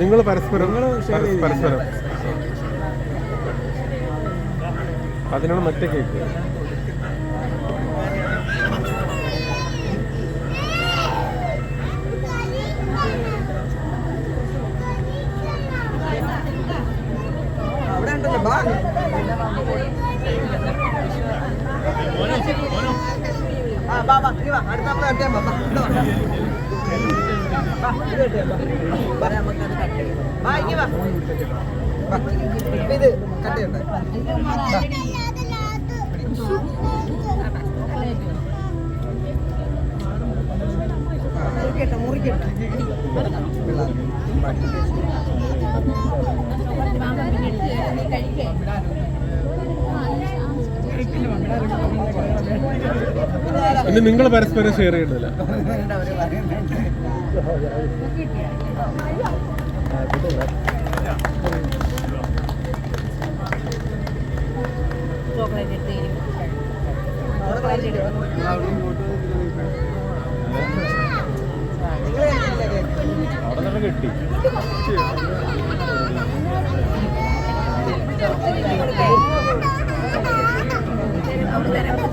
നിങ്ങൾ പരസ്പരം പരസ്പരം. അതിനോട് മറ്റേ കേക്ക്. അവിടെ ഉണ്ടല്ലോ ബാ. ഇത് കട്ട് ചെയ്യണ്ടേ മുറിക്കട്ടെ മുറിക്കട്ടെ ചോക്ലേറ്റ് നിങ്ങൾ പരസ്പരം ഷെയർ ചെയ്യണ്ടല്ല കിട്ടി. അവിടെ